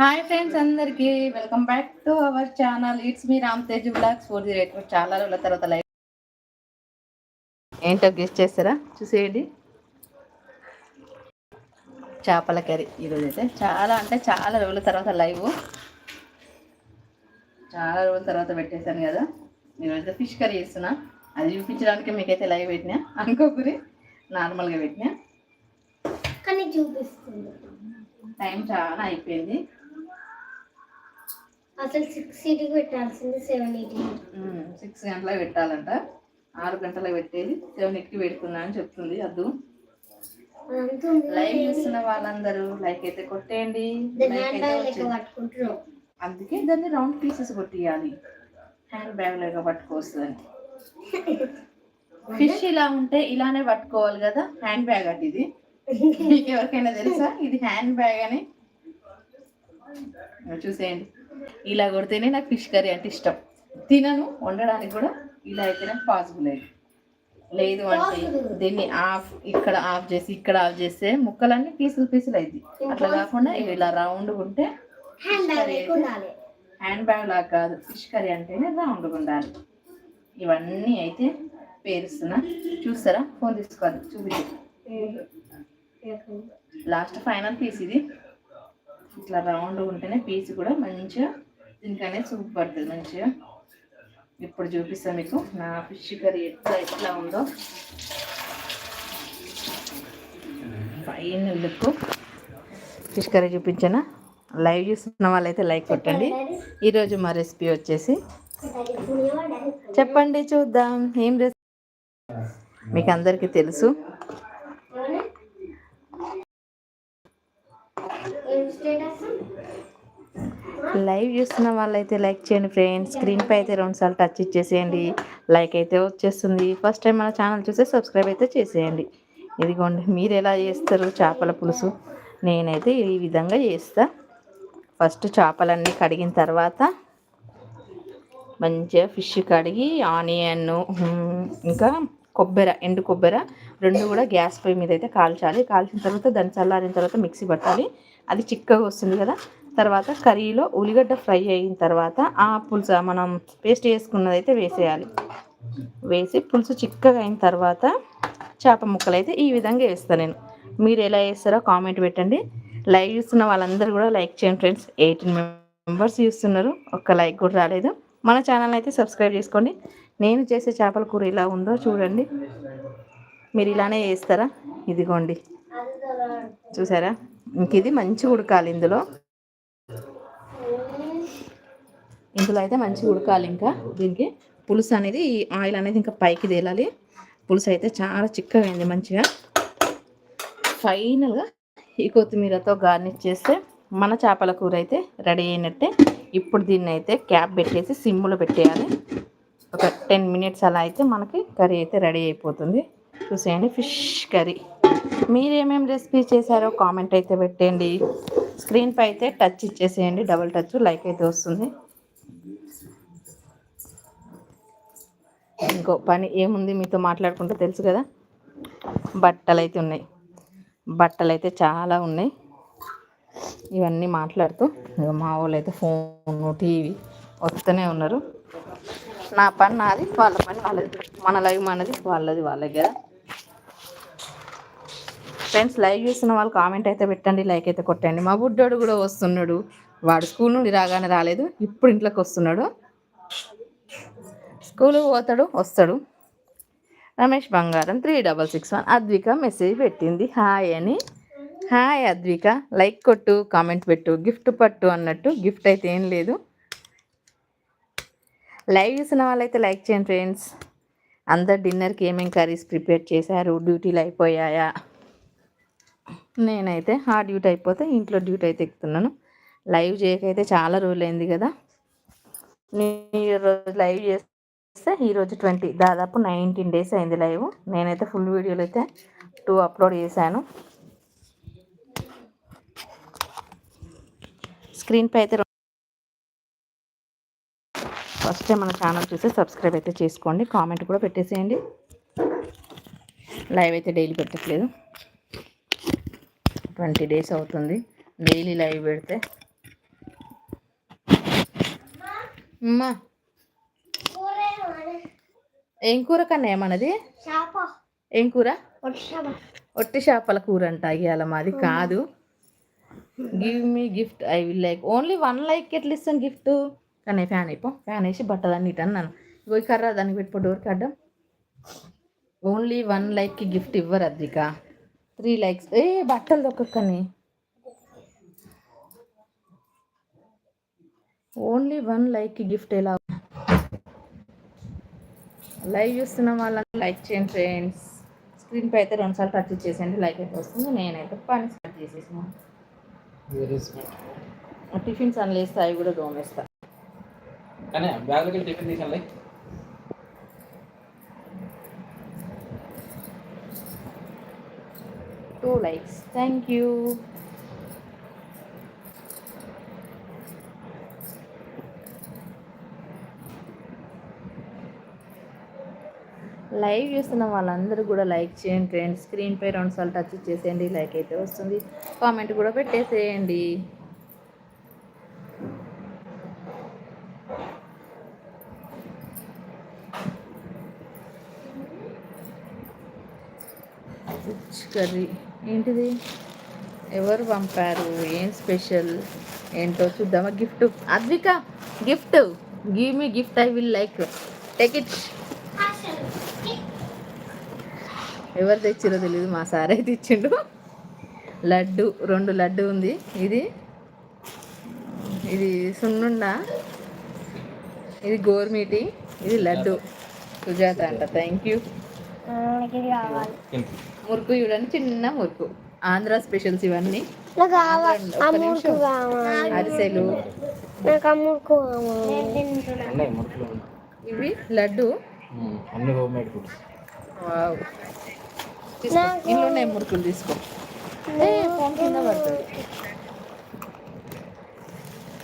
Hi friends అందరికి welcome back to our channel. It's me Ram Tej blogs four zero eight చాలా రోజుల తర్వాత live ఏంటో guest చేస్తారా? చూసేయండి. చేపల కర్రీ ఈరోజు అయితే చాలా అంటే చాలా రోజుల తర్వాత లైవ్ చాలా రోజుల తర్వాత పెట్టేశాను కదా. ఈరోజు ఫిష్ కర్రీ చేస్తున్నా. అది చూపించడానికి మీకైతే లైవ్ పెట్టినా. అనుకోకురి నార్మల్గా పెట్టినా. కానీ చూపిస్తుంది. టైం చాలా అయిపోయింది. అసలు సిక్స్ సీట్కి పెట్టాల్సింది సెవెన్ ఎయిటీ. సిక్స్ గంటలకు పెట్టాలంట. ఆరు గంటలకు పెట్టేది. సెవెన్ ఎయిట్కి పెడుతున్నా అని చెప్తుంది అద్దు. లైవ్ చూస్తున్న వాళ్ళందరూ లైక్ అయితే కొట్టేయండి. అందుకే దాన్ని రౌండ్ పీసెస్ కొట్టియాలి. హ్యాండ్ బ్యాగ్ లాగా పట్టుకోవస్తుందని ఫిష్ ఇలా ఉంటే ఇలానే పట్టుకోవాలి కదా. హ్యాండ్ బ్యాగ్ అంటే ఇది. మీకు ఎవరికైనా తెలుసా? ఇది హ్యాండ్ బ్యాగ్ అని. చూసేయండి. ఇలా కొడితేనే నాకు ఫిష్ కర్రీ అంటే ఇష్టం. తినను వండడానికి కూడా ఇలా అయితేనే పాసిబుల్ అయ్యి లేదు అంటే దీన్ని ఆఫ్ ఇక్కడ ఆఫ్ చేసి ఇక్కడ ఆఫ్ చేస్తే ముక్కలన్నీ పీసులు పీసులు అయింది అట్లా కాకుండా ఇలా రౌండ్ ఉంటే హ్యాండ్ బ్యాగ్ లాగా కాదు. ఫిష్ కర్రీ అంటేనే రౌండ్గా ఉండాలి. ఇవన్నీ అయితే పేరుస్తున్నా. చూస్తారా? ఫోన్ తీసుకోవాలి. చూపించు. లాస్ట్ ఫైనల్ పీస్ ఇది. ఇట్లా రౌండ్ ఉంటేనే పీస్ కూడా మంచిగా దీనికనే సూప్ పడుతుంది మంచిగా. ఇప్పుడు చూపిస్తాను మీకు. నా ఫిష్ కర్రీ ఎట్లా ఎట్లా ఉందో. ఫైన్ లుక్ ఫిష్ కర్రీ చూపించానా? లైవ్ చూస్తున్న వాళ్ళైతే లైక్ కొట్టండి. ఈరోజు మా రెసిపీ వచ్చేసి చెప్పండి చూద్దాం. ఏం రెసిపీ? మీకు అందరికీ తెలుసు ఏం స్టేటస్ లైవ్ చూస్తున్న వాళ్ళైతే లైక్ చేయండి ఫ్రెండ్స్. స్క్రీన్పై అయితే రెండు సార్లు టచ్ ఇచ్చేసేయండి. లైక్ అయితే వచ్చేస్తుంది. ఫస్ట్ టైం మన ఛానల్ చూస్తే సబ్స్క్రైబ్ అయితే చేసేయండి. ఇదిగోండి మీరు ఎలా చేస్తారు చేపల పులుసు? నేనైతే ఈ విధంగా చేస్తా. ఫస్ట్ చేపలన్నీ కడిగిన తర్వాత మంచిగా ఫిష్ కడిగి ఆనియన్ ఇంకా కొబ్బరి ఎండు కొబ్బరి రెండు కూడా గ్యాస్ పొయ్యి మీద అయితే కాల్చాలి. కాల్చిన తర్వాత దాన్ని చల్లారిన తర్వాత మిక్సీ పట్టాలి. అది చిక్కగా వస్తుంది కదా. తర్వాత కర్రీలో ఉల్లిగడ్డ ఫ్రై అయిన తర్వాత ఆ పులుసు మనం పేస్ట్ చేసుకున్నది అయితే వేసేయాలి. వేసి పులుసు చిక్కగా అయిన తర్వాత చేప ముక్కలు అయితే ఈ విధంగా వేస్తాను నేను. మీరు ఎలా వేస్తారో కామెంట్ పెట్టండి. లైక్ చూస్తున్న వాళ్ళందరూ కూడా లైక్ చేయండి ఫ్రెండ్స్. ఎయిటీన్ మెంబర్స్ చూస్తున్నారు. ఒక్క లైక్ కూడా రాలేదు. మన ఛానల్ అయితే సబ్స్క్రైబ్ చేసుకోండి. నేను చేసే చేపల కూర ఇలా ఉందో చూడండి. మీరు ఇలానే చేస్తారా? ఇదిగోండి. చూసారా? ఇంక ఇది మంచిగా ఉడకాలి ఇందులో. ఇందులో అయితే మంచిగా ఉడకాలి ఇంకా దీనికి. పులుసు అనేది ఈ ఆయిల్ అనేది ఇంకా పైకి తేలాలి. పులుసు అయితే చాలా చిక్కగా అయింది మంచిగా. ఫైనల్గా ఈ కొత్తిమీరతో గార్నిష్ చేస్తే మన చేపల కూర అయితే రెడీ అయినట్టే. ఇప్పుడు దీన్ని అయితే క్యాప్ పెట్టేసి సిమ్లో పెట్టేయాలి. ఒక టెన్ మినిట్స్ అలా అయితే మనకి కర్రీ అయితే రెడీ అయిపోతుంది. చూసేయండి ఫిష్ కర్రీ. మీరు ఏమేమి రెసిపీ చేశారో కామెంట్ అయితే పెట్టండి. స్క్రీన్పై అయితే టచ్ ఇచ్చేసేయండి. డబుల్ టచ్ లైక్ అయితే వస్తుంది. ఇంకో పని ఏముంది మీతో మాట్లాడుకుంటే తెలుసు కదా? బట్టలు అయితే ఉన్నాయి. బట్టలు అయితే చాలా ఉన్నాయి. ఇవన్నీ మాట్లాడుతూ ఇక మా వాళ్ళు అయితే ఫోన్ టీవీ వస్తూనే ఉన్నారు. నా పని నాది వాళ్ళ పని వాళ్ళది. మన లైవ్ మనది వాళ్ళది వాళ్ళ కదా? ఫ్రెండ్స్ లైవ్ చూసిన వాళ్ళు కామెంట్ అయితే పెట్టండి లైక్ అయితే కొట్టండి. మా బుడ్డోడు కూడా వస్తున్నాడు. వాడు స్కూల్ నుండి రాగానే రాలేదు ఇప్పుడు ఇంట్లోకి వస్తున్నాడు. స్కూల్ పోతాడు వస్తాడు. రమేష్ బంగారం three double six one. Advika message పెట్టింది హాయ్ అని. హాయ్ అద్విక లైక్ కొట్టు కామెంట్ పెట్టు గిఫ్ట్ పట్టు అన్నట్టు. గిఫ్ట్ అయితే ఏం లేదు. లైవ్ చూసిన వాళ్ళైతే లైక్ చేయండి ఫ్రెండ్స్. అందరు డిన్నర్కి ఏమేమి కర్రీస్ ప్రిపేర్ చేశారు? డ్యూటీలు అయిపోయాయా? నేనైతే ఆ డ్యూటీ అయిపోతే ఇంట్లో డ్యూటీ అయితే ఎక్కుతున్నాను. లైవ్ చేయకైతే చాలా రోజులైంది కదా. నేను ఈరోజు లైవ్ చేస్తే ఈరోజు ట్వంటీ దాదాపు నైన్టీన్ డేస్ అయింది లైవ్. నేనైతే ఫుల్ వీడియోలు అయితే టూ అప్లోడ్ చేశాను. స్క్రీన్పై అయితే ఫస్ట్ టైం మన ఛానల్ చూసి సబ్స్క్రైబ్ అయితే చేసుకోండి. కామెంట్ కూడా పెట్టేసేయండి. లైవ్ అయితే డైలీ పెట్టట్లేదు. ట్వంటీ డేస్ అవుతుంది. డైలీ లైవ్ పెడితే. అమ్మా. ఏం కూర కన్నా ఏమన్నది? ఏం కూర? ఒట్టి చేపల కూర అంట ఇవాళ మాది. కాదు. Give me gift I will like only one like ఎట్లా ఇస్తాను గిఫ్ట్ కానీ ఫ్యాన్ అయిపో. ఫ్యాన్ వేసి బట్టలన్నీ ఇటు అన్నాను. ఇగో ఈ కర్ర దానికి పెట్టుకో డోర్కి అడ్డం ఓన్లీ వన్ లైక్కి గిఫ్ట్ ఇవ్వరు అద్దిక. Three likes. ఏ బట్టలు దొక్కని ఓన్లీ వన్ లైక్కి గిఫ్ట్ ఎలా? లైవ్ చూస్తున్న వాళ్ళని లైక్ చేయండి ఫ్రెండ్స్. స్క్రీన్ పై అయితే రెండుసార్లు టచ్ చేసేయండి లైక్ అయితే వస్తుంది. నేనైతే పని స్టార్ట్ చేసేసాను. టిఫిన్స్ అని లేస్తే అవి కూడా దోమేస్తా. కానీ బ్యాగ్లోకి టిఫిన్ తీసాను two likes. Thank you. Live చేస్తున్న వాళ్ళందరూ కూడా లైక్ చేయండి ఫ్రెండ్స్. స్క్రీన్ పై రెండు సార్లు టచ్ చేసేయండి. లైక్ అయితే వస్తుంది. కామెంట్ కూడా పెట్టేసేయండి. కర్రీ. ఏంటిది? ఎవరు పంపారు? ఏం స్పెషల్? ఏంటో చూద్దామా gift. Advika gift. Give me gift I will like take it ఎవరు తెచ్చిరో తెలియదు మా సార్ అయితే ఇచ్చిండు లడ్డు రెండు లడ్డు ఉంది. ఇది ఇది సున్నుండ. ఇది గోర్మీటి ఇది లడ్డు. సుజాత అంట. థ్యాంక్ యూ మురుకు చూడండి చిన్న మురుకు. ఆంధ్ర స్పెషల్స్ ఇవన్నీ. అరిసెలు. ఇవి లడ్డు. మ్మ్. అన్ని హోమ్ మేడ్ ఫుడ్స్. వావ్. తీసుకో. ఇంట్లో ఉన్నాయి మురుకులు తీసుకో. ఏ, ఫోన్ కింద పడుతుంది.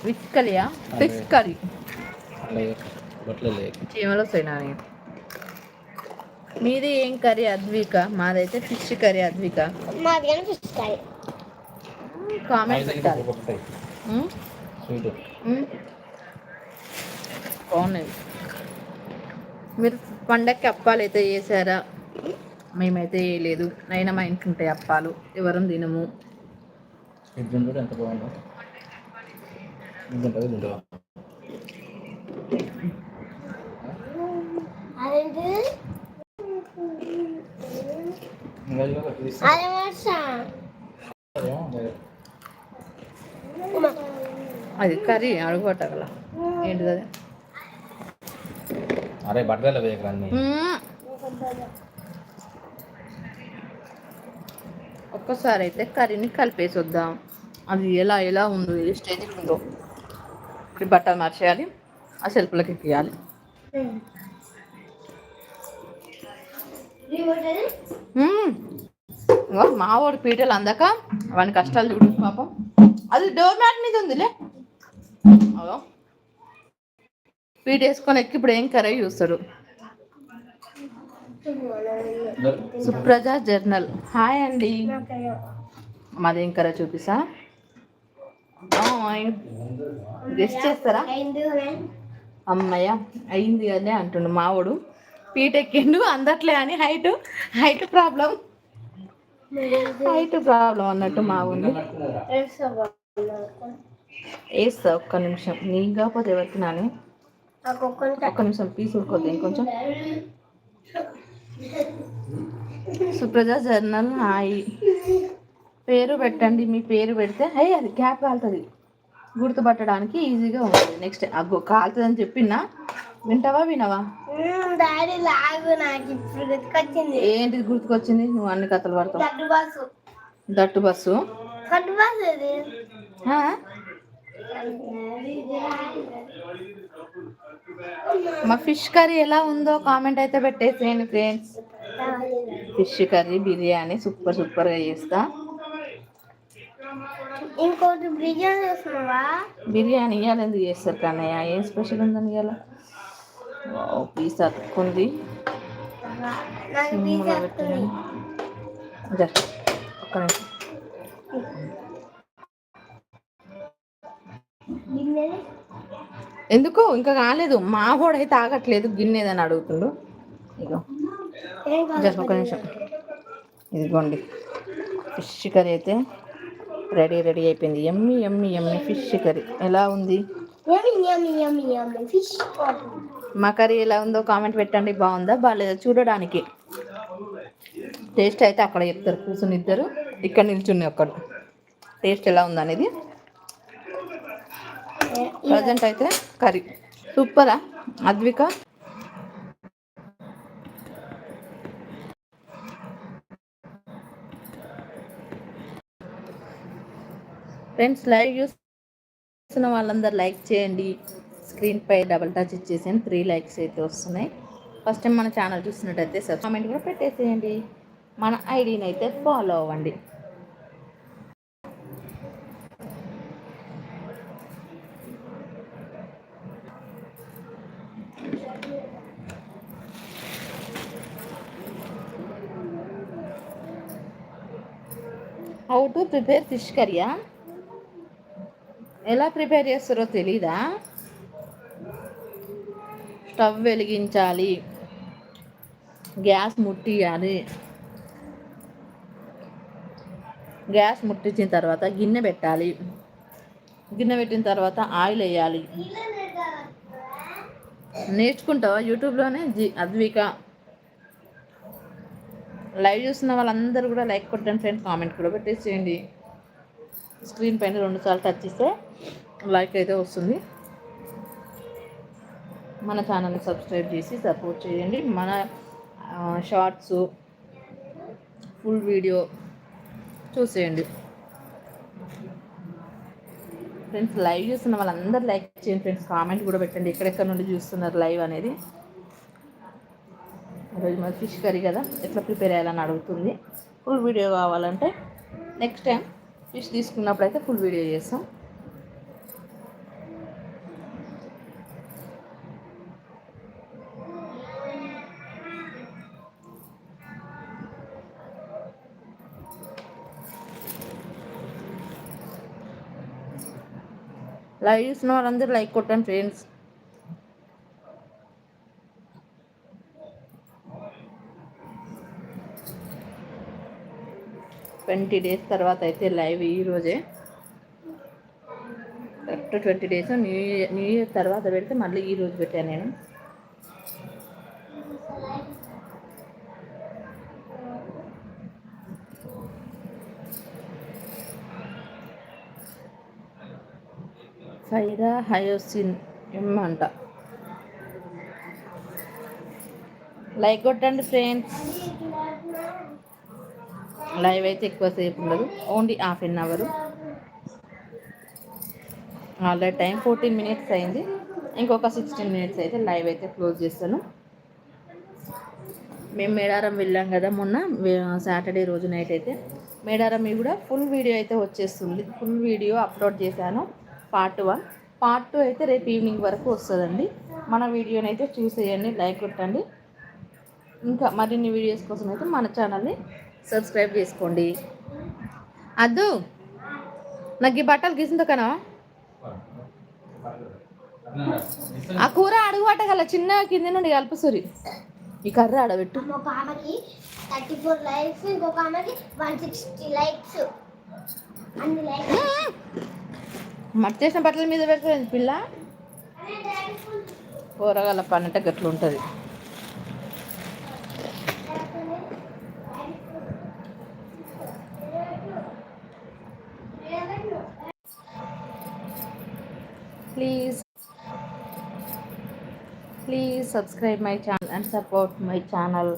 విత్ కర్రీయా? Fish curry. చీమలు వస్తాయి మీది ఏం కర్రీ అద్విక? మాదైతే ఫిష్ కర్రీ అద్విక. మాది కనిపిస్తాయి కామెంట్ పెట్టాలి. బాగున్నాయి. మీరు పండక్కి అప్పాలు అయితే చేసారా మేమైతే వేయలేదు అయినా మా ఇంట్లో ఉంటాయి అప్పాలు. ఎవరం తినము. ఎంత బాగుందో ఇది ఉంటుంది ఇది ఉంటుంది అదేంటి ఇంకా ఇదిగో ఒకటి తీసుకో. అదే కర్రీ అడుగుపట్టగల ఏంటిది అది? అరే బట్టలు వేయకరా అన్ని మ్మ్. ఒక్కసారి అయితే కర్రీని కలిపేసి వద్దాం అది ఎలా ఎలా ఉందో ఏ స్టేజ్ ఉందో. ఇప్పుడు బట్టలు మార్చేయాలి ఆ సెల్ఫ్లోకి ఎక్కియాలి. మావాడు పీటలు అందాక వాని కష్టాలు చూడు పాపం. అది డోర్ మ్యాట్ మీద ఉందిలే. పీట వేసుకొని ఎక్కి ఇప్పుడు ఏం కర్రీ చూస్తాడు సుప్రజ జర్నల్. హాయ్ అండి. మాదేం కర్రీ చూపిస్తా? గెస్ట్ చేస్తారా? అమ్మయ్య అయింది అదే అంటుండు మావాడు. పీట ఎక్కిండు అందట్లే అని. Height height problem height problem అన్నట్టు మా ఉంది వేస్తా ఒక్క నిమిషం. నీ కాకపోతే ఎవరికి నాని ఒక్క నిమిషం పీస్ ఉడుకోద్ది ఇంకొంచెం. సుప్రజ జర్నల్ హాయి. పేరు పెట్టండి మీ పేరు పెడితే. హై అది క్యాప్ కాలుతుంది. గుర్తుపట్టడానికి ఈజీగా ఉంటుంది. నెక్స్ట్ అగ్గో కాలుతుందని చెప్పినా వింటావా వినవా? డాడీ లాగు నాకు ఇప్పుడు గుర్తుకొచ్చింది. ఏంటిది గుర్తుకొచ్చింది? నువ్వు అన్ని కథలు పడతావు గడ్డు బాసు దట్టు బస్సు. గడ్డు బాసు అది ఆ? మా ఫిష్ కర్రీ ఎలా ఉందో కామెంట్ అయితే పెట్టేసేయండి friends. Fish curry biryani super సూపర్గా చేస్తా. ఇంకోటి బిర్యానీ చేస్తున్నావా? బిర్యానీ ఇవ్వాలి ఎందుకు చేస్తారు కన్నయ్య? ఏం స్పెషల్ ఉందని ఇవాళ పీస్ అతుక్కుంది సిమ్లో ఒక్క నిమిషం. ఎందుకు? ఇంకా కాలేదు మా అయితే ఆగట్లేదు. గిన్నెదని అడుగుతుండు. ఇగో. జస్ట్ ఒక నిమిషం. ఇదిగోండి. ఫిష్ కర్రీ అయితే రెడీ రెడీ అయిపోయింది. ఎమ్మి ఎమ్మి ఎమ్మి ఫిష్ కర్రీ. ఎలా ఉంది? మా కర్రీ ఎలా ఉందో కామెంట్ పెట్టండి బాగుందా? బాగాలేదా చూడడానికి. టేస్ట్ అయితే అక్కడ చెప్తారు కూర్చుని ఇద్దరు. ఇక్కడ నిల్చుని ఒక్కడు టేస్ట్ ఎలా ఉందనేది ప్రజెంట్ అయితే కర్రీ. సూపరా? అద్విక? ఫ్రెండ్స్ లైవ్ చూస్తున్న వాళ్ళందరూ లైక్ చేయండి. స్క్రీన్ పై డబల్ టచ్ ఇచ్చేసాను త్రీ లైక్స్ అయితే వస్తున్నాయి. ఫస్ట్ టైం మన ఛానల్ చూసినట్టయితే సబ్ కామెంట్ కూడా పెట్టేసేయండి. మన ఐడిని అయితే ఫాలో అవ్వండి. హౌ టు ప్రిపేర్ ఫిష్ కర్రీయా ఎలా ప్రిపేర్ చేస్తారో తెలీదా? స్టవ్ వెలిగించాలి. గ్యాస్ ముట్టియాలి. గ్యాస్ ముట్టించిన తర్వాత గిన్నె పెట్టాలి. గిన్నె పెట్టిన తర్వాత ఆయిల్ వేయాలి. నేర్చుకుంటావా? యూట్యూబ్లోనే జి అద్విక. లైవ్ చూస్తున్న వాళ్ళందరూ కూడా లైక్ కొట్టండి ఫ్రెండ్స్ కామెంట్ కూడా పెట్టేసేయండి. స్క్రీన్ పైన రెండుసార్లు టచ్ చేస్తే లైక్ అయితే వస్తుంది. మన ఛానల్ని సబ్స్క్రైబ్ చేసి సపోర్ట్ చేయండి. మన షార్ట్స్ ఫుల్ వీడియో చూసేయండి. ఫ్రెండ్స్ లైవ్ చూస్తున్న వాళ్ళందరూ లైక్ చేయండి. ఫ్రెండ్స్ కామెంట్ కూడా పెట్టండి. ఎక్కడెక్కడ నుండి చూస్తున్నారు లైవ్ అనేది? ఈరోజు మరి ఫిష్ కర్రీ కదా. ఎట్లా ప్రిపేర్ అయ్యాలని అడుగుతుంది. ఫుల్ వీడియో కావాలంటే నెక్స్ట్ టైం ఫిష్ తీసుకున్నప్పుడు అయితే ఫుల్ వీడియో చేస్తాం. లైవ్ చూసిన వాళ్ళందరూ లైక్ కొట్టండి ఫ్రెండ్స్ ట్వంటీ డేస్ తర్వాత అయితే లైవ్ ఈరోజే correct twenty days new year new year తర్వాత పెడితే మళ్ళీ ఈ రోజు పెట్టాను నేను. ఫైరా హయోసిన్ ఎమ్ అంట. లైక్ కొట్టండి ఫ్రెండ్స్. లైవ్ అయితే ఎక్కువసేపు ఉండదు. Only half an hour. Already time fourteen minutes అయింది. ఇంకొక సిక్స్టీన్ మినిట్స్ అయితే లైవ్ అయితే క్లోజ్ చేస్తాను. మేము మేడారం వెళ్ళాం కదా మొన్న సాటర్డే రోజు నైట్ అయితే. మేడారం కూడా ఫుల్ వీడియో అయితే వచ్చేస్తుంది. ఫుల్ వీడియో అప్లోడ్ చేశాను. Part one. పార్ట్ టూ అయితే రేపు ఈవినింగ్ వరకు వస్తుందండి. మన వీడియోని అయితే చూసేయండి లైక్ కొట్టండి. ఇంకా మరిన్ని వీడియోస్ కోసం అయితే మన ఛానల్ని సబ్స్క్రైబ్ చేసుకోండి. అద్దు నాకు ఈ బట్టలు గీసిందో కనా ఆ కూర అడుగు పట్టగల చిన్న కింద నుండి కలుపుసూరి ఈ కర్ర ఆడబెట్టు. ఒక ఆమెకి థర్టీ ఫోర్ లైక్స్ ఇంకొక ఆమెకి వన్ సిక్స్టీ లైక్స్. అన్ని లైక్స్. మట్టేసిన బట్టల మీద పెడుతుంది పిల్ల? కూరగాయల పని అంటే గట్ల ఉంటుంది. Please please subscribe my channel and support my channel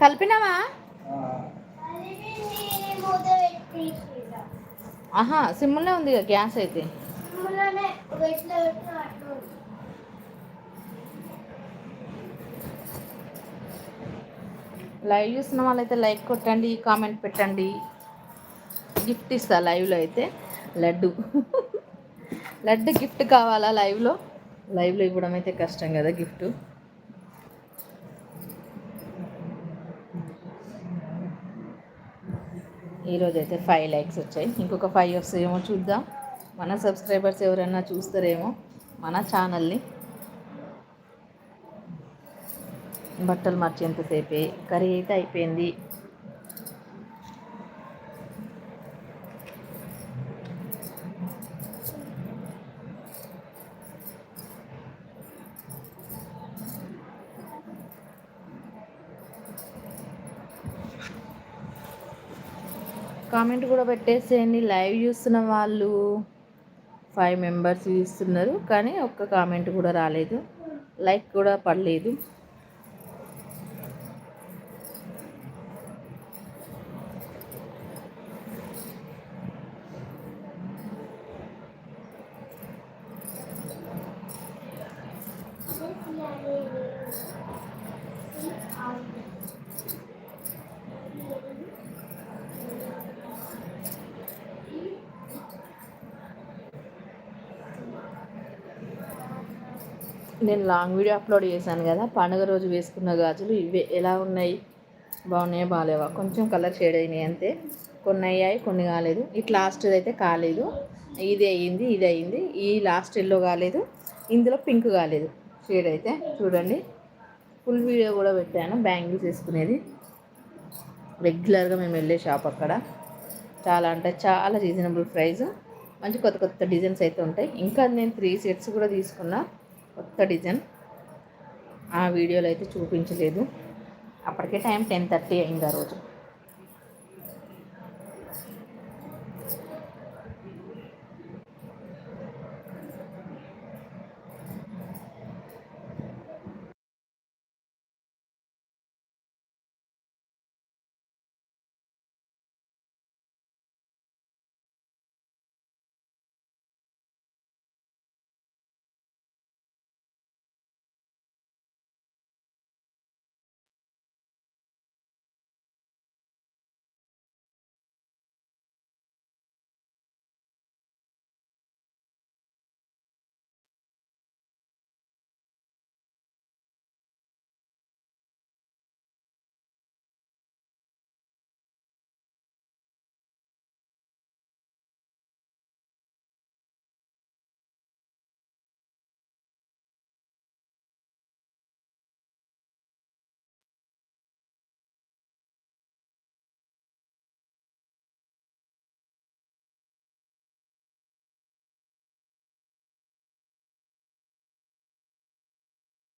కలిపినావా మూత పెట్టి ఆహా సిమ్లోనే ఉంది గ్యాస్ అయితే. లైవ్ చూస్తున్న వాళ్ళైతే లైక్ కొట్టండి కామెంట్ పెట్టండి. గిఫ్ట్ ఇస్తా లైవ్లో అయితే. లడ్డు. లడ్డు గిఫ్ట్ కావాలా లైవ్లో? లైవ్లో ఇవ్వడం అయితే కష్టం కదా గిఫ్ట్. ఈరోజు అయితే ఫైవ్ లైక్స్ వచ్చాయి. ఇంకొక ఫైవ్ వస్తాయేమో చూద్దాం. మన సబ్స్క్రైబర్స్ ఎవరైనా చూస్తారేమో మన ఛానల్ని బట్టలు మార్చేంతసేపే కర్రీ అయితే అయిపోయింది. కామెంట్ కూడా పెట్టేసేయండి లైవ్ చూస్తున్న వాళ్ళు ఫైవ్ మెంబర్స్ చూస్తున్నారు కానీ ఒక్క కామెంట్ కూడా రాలేదు. లైక్ కూడా పడలేదు. నేను లాంగ్ వీడియో అప్లోడ్ చేశాను కదా పండుగ రోజు వేసుకున్న గాజులు ఇవే. ఎలా ఉన్నాయి? బాగున్నాయా? బాగాలేవా? కొంచెం కలర్ షేడ్ అయినాయి అంతే. కొన్ని అయ్యాయి కొన్ని కాలేదు. ఇట్ లాస్ట్ అయితే కాలేదు. ఇది అయ్యింది ఇది అయ్యింది. ఈ లాస్ట్ ఎల్లో కాలేదు. ఇందులో పింక్ కాలేదు. షేడ్ అయితే చూడండి. ఫుల్ వీడియో కూడా పెట్టాను. బ్యాంగిల్స్ వేసుకునేది. రెగ్యులర్గా మేము వెళ్ళే షాప్ అక్కడ. చాలా అంటే చాలా రీజనబుల్ ప్రైస్ మంచి కొత్త కొత్త డిజైన్స్ అయితే ఉంటాయి. ఇంకా నేను త్రీ సెట్స్ కూడా తీసుకున్నా. కొత్త డిజైన్. ఆ వీడియోలో అయితే చూపించలేదు. అప్పటికే టైం టెన్ థర్టీ అయింది ఆ రోజు.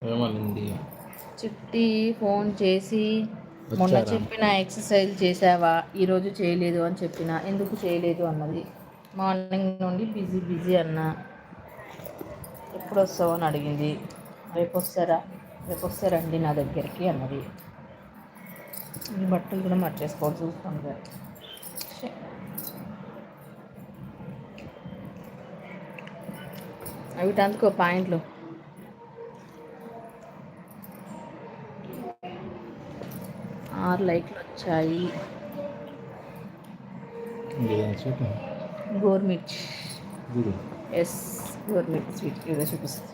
ఏమనింది? చిట్టి ఫోన్ చేసి మొన్న? చెప్పిన ఎక్సర్సైజ్ చేసావా? ఈరోజు చేయలేదు అని చెప్పిన. ఎందుకు చేయలేదు అన్నది. మార్నింగ్ నుండి బిజీ బిజీ అన్న. ఎప్పుడు వస్తావు అని అడిగింది. రేపు వస్తారా రేపు వస్తారండి నా దగ్గరికి అన్నది. ఈ బట్టలు కూడా మర్చేసుకోవాలి చూసుకోండి ఛే. అవి అందుకో పాయింట్లు. ఆరు లైట్లు వచ్చాయి. చూడు ఎస్ గోర్మిర్చ్. స్వీట్ ఏదో చూపిస్తుంది.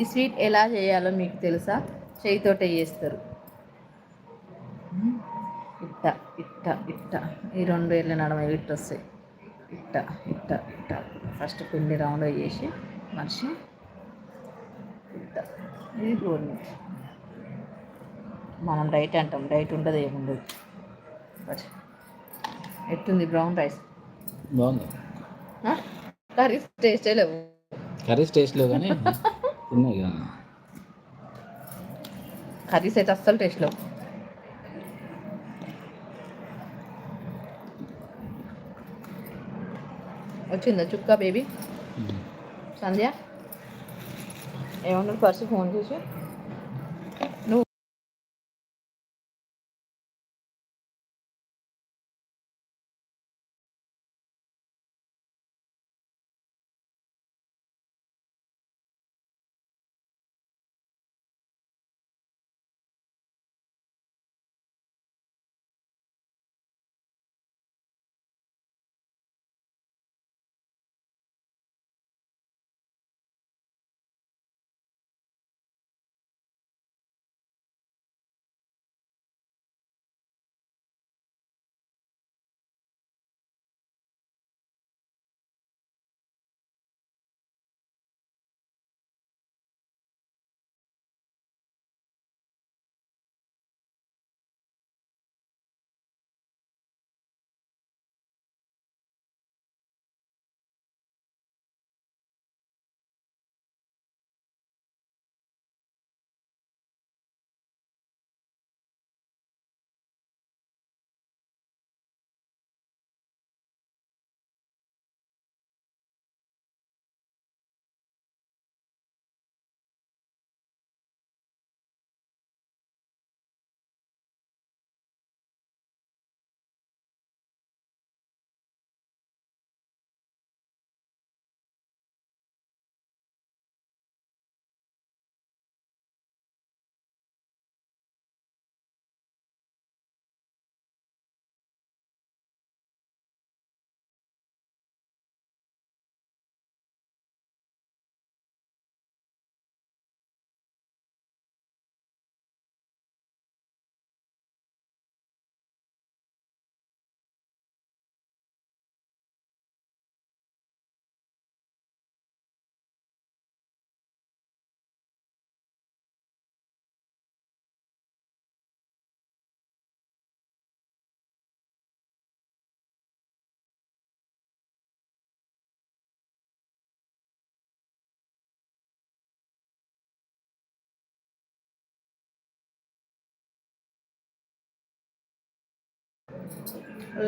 ఈ స్వీట్ ఎలా చేయాలో మీకు తెలుసా? చేయితోటే చేస్తారు. ఇట్ట ఇట్ట ఇట్ట. ఈ రెండు వేల నడమ ఇట్ట వస్తాయి. ఇట్ట ఇట్ట ఇట్ట. ఫస్ట్ పిండి రౌండ్ చేసి మనిషి ఇట్ట. ఇది గోర్మిర్చ్. మనం డైట్ అంటాం. డైట్ ఉండదు ఏముండదు. బట్ ఎట్టుంది బ్రౌన్ రైస్ బాగుంది. కర్రీస్ టేస్టే లేవు. కర్రీస్ టేస్ట్ లేవు కానీ తిన్నాయి కదా కర్రీస్ అయితే అస్సలు టేస్ట్ లేవు. వచ్చిందా చుక్క బేబీ. సంధ్య? ఏమన్నారు పర్సు ఫోన్ చేసి?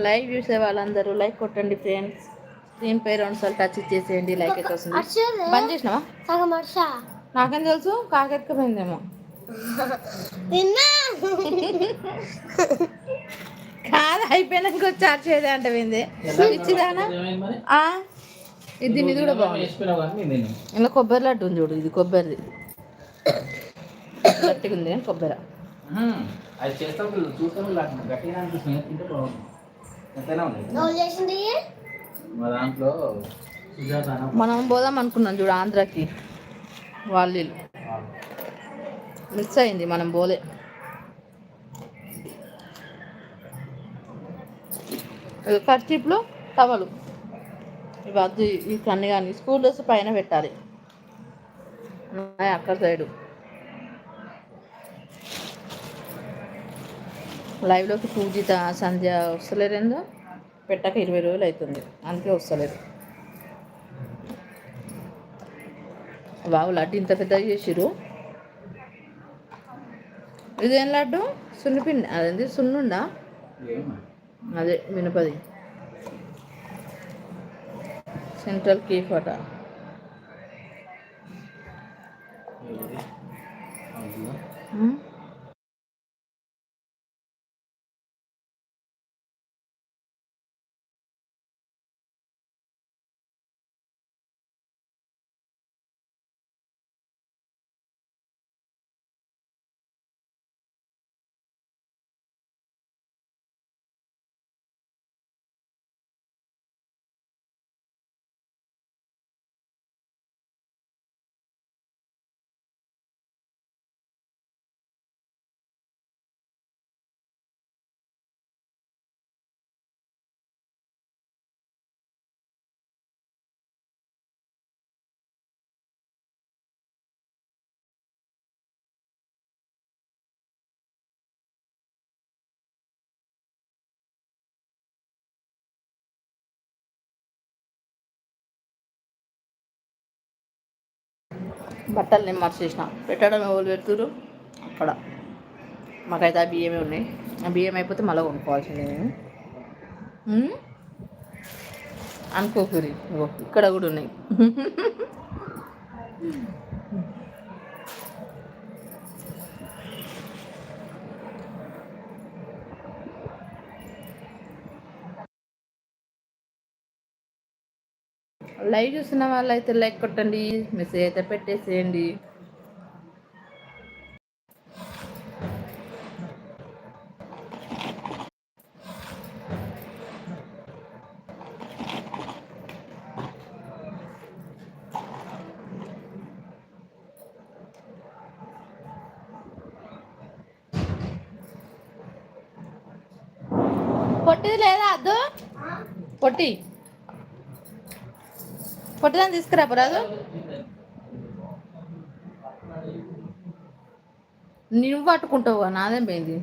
లైవ్ చూసే వాళ్ళందరూ లైక్ కొట్టండి ఫ్రెండ్స్ దీనిపై రెండు సార్లు టచ్ ఇచ్చేసేయండి లైక్ అయితే వస్తుంది. బంద్ చేసినావా? నాకేం తెలుసు కాకెత్తుకుపోయిందేమో. కాదు అయిపోయినాక వచ్చి అరిచేదే అంటే వింది. ఇచ్చిదానా ఇది ఇది కూడా బాగుంది. ఇలా కొబ్బరి లడ్డు ఉంది చూడు ఇది కొబ్బరిది. గట్టిగా ఉంది కానీ కొబ్బరి. అది చేస్తాం చూస్తాం గట్టిగా అనిపిస్తుంది తింటే బాగుంది. ఎంతైనా ఉంది. మా దాంట్లో మనం పోదాం అనుకున్నాం చూడు ఆంధ్రాకి. వాళ్ళు మిస్ అయింది మనం పోలే. ఖర్చీప్లో టవలు. ఇవి అద్దు ఈ కన్ని కానీ. స్కూల్ డ్రెస్ పైన పెట్టాలి. అక్కడ సైడు. లైవ్లోకి పూజిత సంధ్య వస్తలేరేందో? పెట్టక ఇరవై రోజులు అవుతుంది అందుకే వస్తలేదు. బాబు లడ్డు ఇంత పెద్దగా చేసిరు ఇదేం లడ్డు? సున్నిపిండి అదేంది? సున్నుండా. అదే మినపది సెంట్రల్ కేఫ్ అట. బట్టలు నేను మర్చేసిన. పెట్టడం ఎవరు పెడుతురు అక్కడ. మాకైతే ఆ బియ్యమే ఉన్నాయి. ఆ బియ్యం అయిపోతే మళ్ళీ కొనుక్కోవాల్సిందే నేను. ఉమ్? ఇక్కడ కూడా ఉన్నాయి. లైవ్ చూసిన వాళ్ళైతే లైక్ కొట్టండి మెసేజ్ అయితే పెట్టేసేయండి. పొట్టిది లేదా అద్దు? పొట్టి. పొట్టిదాన్ని తీసుకురా రాదు నువ్వు పట్టుకుంటావు నాదేం పోయింది?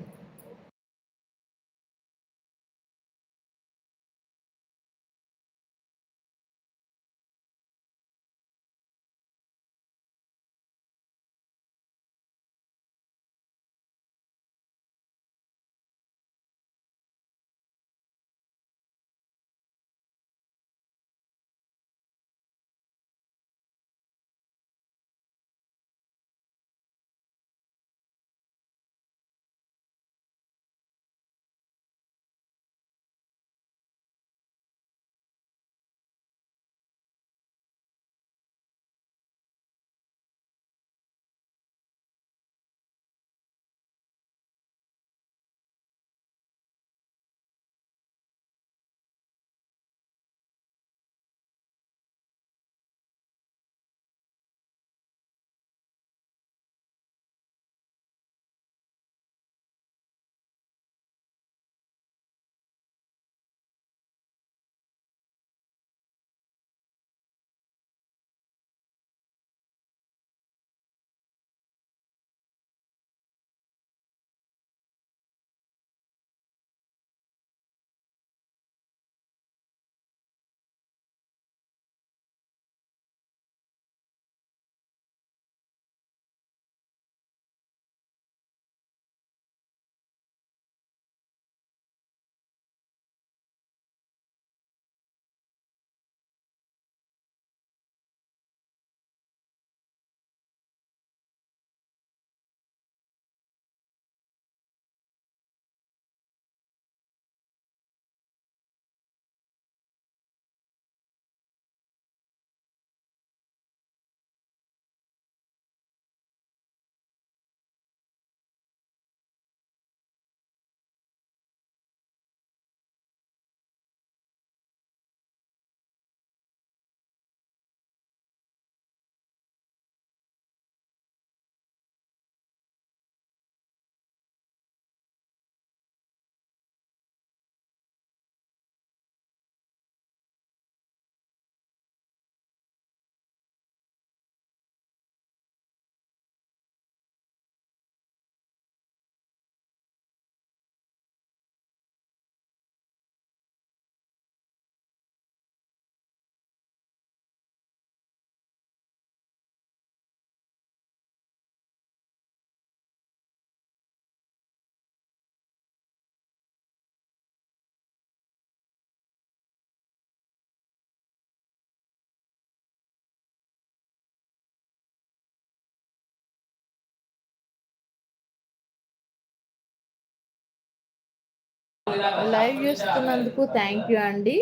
లైవ్ చేస్తున్నందుకు థ్యాంక్ యూ అండి.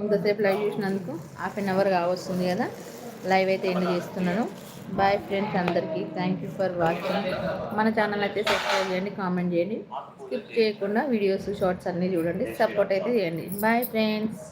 ఇంతసేపు లైవ్ చూసినందుకు హాఫ్ అన్ అవర్ కావస్తుంది కదా. లైవ్ అయితే ఎండ్ చేస్తున్నాను. బాయ్ ఫ్రెండ్స్ అందరికీ. థ్యాంక్ యూ ఫర్ వాచింగ్ మన ఛానల్ అయితే సబ్స్క్రైబ్ చేయండి కామెంట్ చేయండి. స్కిప్ చేయకుండా వీడియోస్ షార్ట్స్ అన్నీ చూడండి. సపోర్ట్ అయితే చేయండి. Bye friends